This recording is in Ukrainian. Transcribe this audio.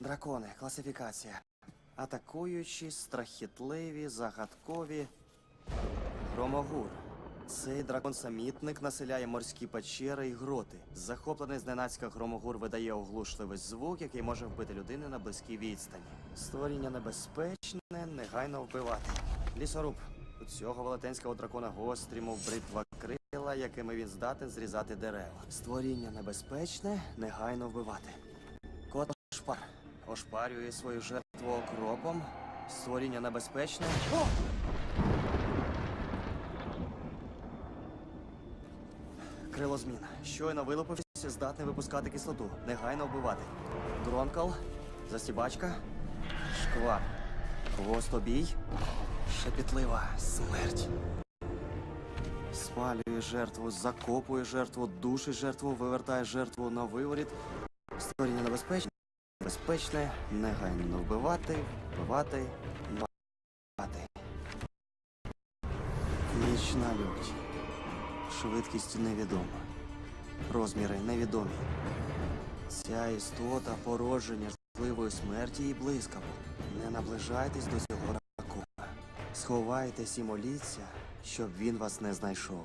Дракони, класифікація. Атакуючі, страхітливі, загадкові. Громогур. Цей дракон-самітник населяє морські печери і гроти. Захоплений зненацька громогур видає оглушливий звук, який може вбити людину на близькій відстані. Створіння небезпечне, негайно вбивати. Лісоруб. У цього велетенського дракона гострі, мов бритва крила, якими він здатен зрізати дерева. Створіння небезпечне, негайно вбивати. Кот Ошпар. Ошпарює свою жертву окропом. Створіння небезпечне. О! Крилозмін. Щойно вилупився, здатний випускати кислоту. Негайно вбивати. Дронкал. Застібачка. Шквар. Хвостобій. Шепітлива смерть. Спалює жертву, закопує жертву, душить жертву, вивертає жертву на виворіт. Створіння небезпечне. Безпечне, негайно вбивати, вбивати, вбивати. Нічна лють. Швидкість невідома. Розміри невідомі. Ця істота породження жахливої смерті і блискавок. Не наближайтесь до цього дракона. Сховайтесь і моліться, щоб він вас не знайшов.